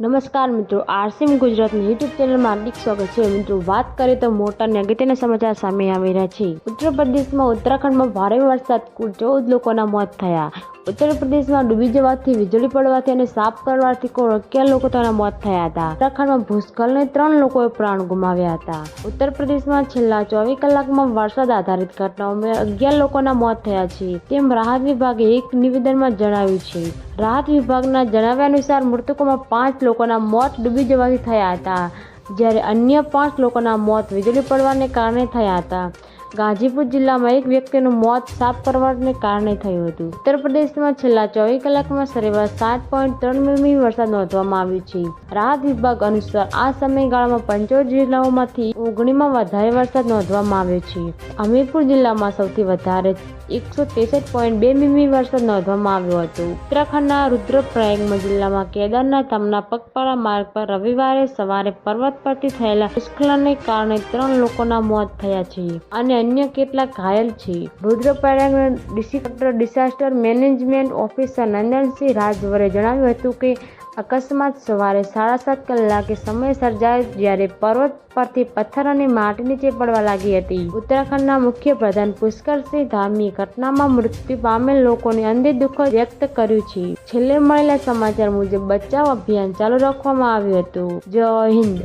નમસ્કાર મિત્રો આરસીએમ ગુજરાતની યુટ્યુબ ચેનલમાં હાર્દિક સ્વાગત છે. મિત્રો, વાત કરીએ તો મોટા નેગેટિવના સમાચાર સામે આવી રહ્યા છે. ઉત્તર પ્રદેશમાં ઉત્તરાખંડમાં ભારે વરસાદ, કુલ ચૌદ લોકોના મોત થયા. ઉત્તર પ્રદેશમાં ડૂબી જવાથી વીજળી પડવાથી અને સાપ કરવાથી કુલ અગિયાર લોકો તેના મોત થયા હતા. ઉત્તરાખંડમાં ભૂસ્ખલને ત્રણ લોકોએ પ્રાણ ગુમાવ્યા હતા. ઉત્તર પ્રદેશમાં છેલ્લા ચોવીસ કલાકમાં વરસાદ આધારિત ઘટનાઓમાં અગિયાર લોકોના મોત થયા છે. તેમ રાહત વિભાગે એક નિવેદનમાં જણાવ્યું છે. રાહત વિભાગના જણાવ્યા અનુસાર મૃતકોમાં પાંચ લોકોના મોત ડૂબી જવાથી થયા હતા, જ્યારે અન્ય પાંચ લોકોના મોત વીજળી પડવાને કારણે થયા હતા. ગાઝીપુર જિલ્લામાં એક વ્યક્તિનું મોત સાપ કરવાને કારણે થયું હતું. ઉત્તર પ્રદેશમાં છેલ્લા ચોવીસ કલાકમાં સરેરાશ સાત પોઈન્ટ ત્રણ મીમી વરસાદ નોંધવામાં આવ્યો છે. રાહત વિભાગ અનુસાર આ સમયગાળામાં પંચોતેર જિલ્લાઓમાંથી ઓગણીમાં વધારે વરસાદ નોંધવામાં આવ્યો છે. હમીરપુર જિલ્લામાં સૌથી વધારે એકસો ત્રેસઠ પોઈન્ટ બે મીમી વરસાદ નોંધવામાં આવ્યો હતો. ઉત્તરાખંડના રુદ્રપ્રયાગમાં જિલ્લામાં કેદારનાથ ધામના પગપાળા માર્ગ પર રવિવારે સવારે પર્વત પરથી થયેલા ભૂસ્ખલનને કારણે ત્રણ લોકોના મોત થયા છે. અને અન્ય કેટલાક ઘાયલ છે. રુદ્રપ્રયાગના district disaster management officer Nandansingh રાજવરે જણાવ્યું હતું કે, અકસ્માત સવારે સાડા સાત કલાકે સમય સર્જાયો જ્યારે પર્વત પરથી પથ્થર અને માટી નીચે પડવા લાગી હતી. ઉત્તરાખંડના મુખ્ય પ્રધાન પુષ્કરસિંહ ધામીએ ઘટનામાં મૃત્યુ પામેલ લોકોને અંધે દુઃખ વ્યક્ત કર્યું છે. છેલ્લે મળેલા સમાચાર મુજબ બચાવ અભિયાન ચાલુ રાખવામાં આવ્યું હતું. જય હિન્દ.